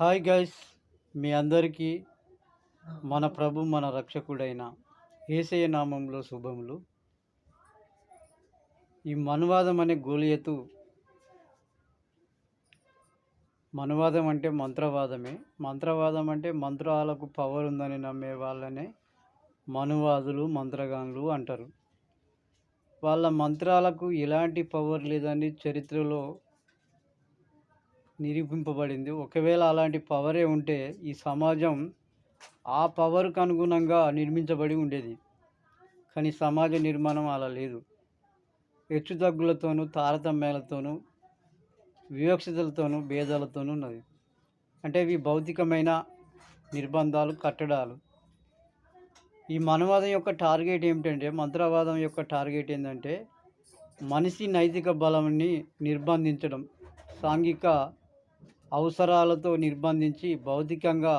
Hi guys మీ అందరికీ మన ప్రభు మన రక్షకుడైన ఏసయ నామంలో శుభములు. ఈ మనువాదం అనే గోలియతు మనువాదం అంటే మంత్రవాదమే. మంత్రవాదం అంటే మంత్రాలకు పవర్ ఉందని నమ్మే వాళ్ళనే మనువాదులు మంత్రగానులు అంటారు. వాళ్ళ మంత్రాలకు ఎలాంటి పవర్ లేదని చరిత్రలో నిరూపింపబడింది. ఒకవేళ అలాంటి పవరే ఉంటే ఈ సమాజం ఆ పవర్కు అనుగుణంగా నిర్మించబడి ఉండేది. కానీ సమాజ నిర్మాణం అలా లేదు. హెచ్చుతగ్గులతోనూ తారతమ్యాలతోనూ వివక్షతలతోనూ భేదాలతోనూ ఉన్నది. అంటే ఇవి భౌతికమైన నిర్బంధాలు కట్టడాలు. ఈ మనవాదం యొక్క టార్గెట్ ఏమిటంటే మంత్రవాదం యొక్క టార్గెట్ ఏంటంటే మనిషి నైతిక బలాన్ని నిర్బంధించడం సాంఘిక అవసరాలతో నిర్బంధించి భౌతికంగా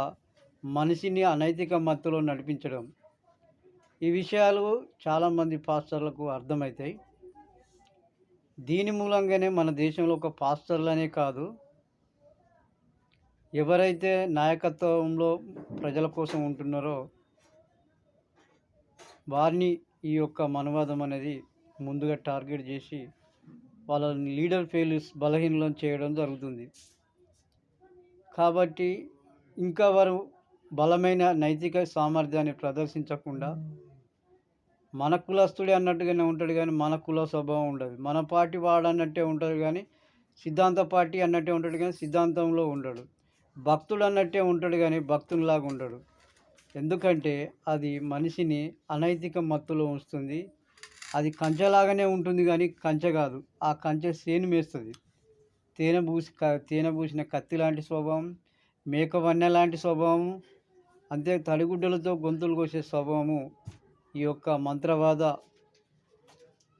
మనిషిని అనైతిక మత్తులో నడిపించడం. ఈ విషయాలు చాలామంది పాస్టర్లకు అర్థమవుతాయి దీని మూలంగానే మన దేశంలో ఒక పాస్టర్లనే కాదు ఎవరైతే నాయకత్వంలో ప్రజల కోసం ఉంటున్నారో వారిని ఈ యొక్క మనవాదం అనేది ముందుగా టార్గెట్ చేసి వాళ్ళని లీడర్ ఫెయిల్యూస్ బలహీనలను చేయడం జరుగుతుంది. కాబట్టి ఇంకా వారు బలమైన నైతిక సామర్థ్యాన్ని ప్రదర్శించకుండా మన కులస్తుడే అన్నట్టుగానే ఉంటాడు కానీ మన కుల స్వభావం ఉండదు. మన పార్టీ వాడన్నట్టే ఉంటాడు కానీ సిద్ధాంత పార్టీ అన్నట్టే ఉంటాడు కానీ సిద్ధాంతంలో ఉండడు. భక్తుడు అన్నట్టే ఉంటాడు కానీ భక్తునిలాగా ఉండడు. ఎందుకంటే అది మనిషిని అనైతిక మత్తులో ఉంచుతుంది. అది కంచెలాగానే ఉంటుంది కానీ కంచె కాదు. ఆ కంచె సేను మేస్తుంది. తేనె పూసి క- తేనె పూసిన కత్తి లాంటి స్వభావం మేక వన్నె లాంటి స్వభావము అంతే తడిగుడ్డలతో గొంతులు కోసే స్వభావము ఈ యొక్క మంత్రవాద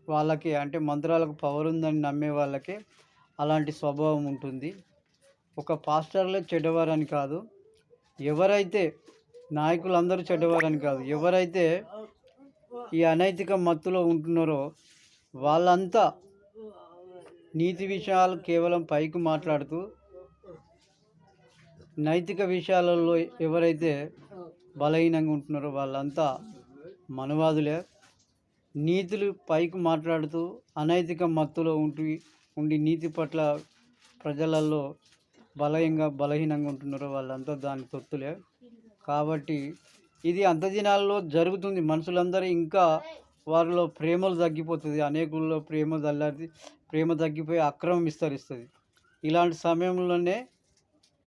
వాళ్ళకి అంటే మంత్రాలకు పవర్ ఉందని నమ్మే వాళ్ళకి అలాంటి స్వభావం ఉంటుంది. ఒక పాస్టర్లే చెడ్డవారని కాదు ఎవరైతే నాయకులందరూ చెడ్డవారని కాదు ఎవరైతే ఈ అనైతిక మత్తులో ఉంటున్నారో వాళ్ళంతా నీతి విషయాలు కేవలం పైకి మాట్లాడుతూ నైతిక విషయాలలో ఎవరైతే బలహీనంగా ఉంటున్నారో వాళ్ళంతా మనవాదులే. నీతులు పైకి మాట్లాడుతూ అనైతిక మత్తులో ఉంటూ ఉండి నీతి పట్ల ప్రజలలో బలహీనంగా బలహీనంగా ఉంటున్నారో వాళ్ళంతా దాని తొత్తులే. కాబట్టి ఇది అంత దినాల్లో జరుగుతుంది. మనుషులందరూ ఇంకా వారిలో ప్రేమలు తగ్గిపోతుంది అనేకుల్లో ప్రేమ దల్లారి ప్రేమ తగ్గిపోయి అక్రమం విస్తరిస్తుంది. ఇలాంటి సమయంలోనే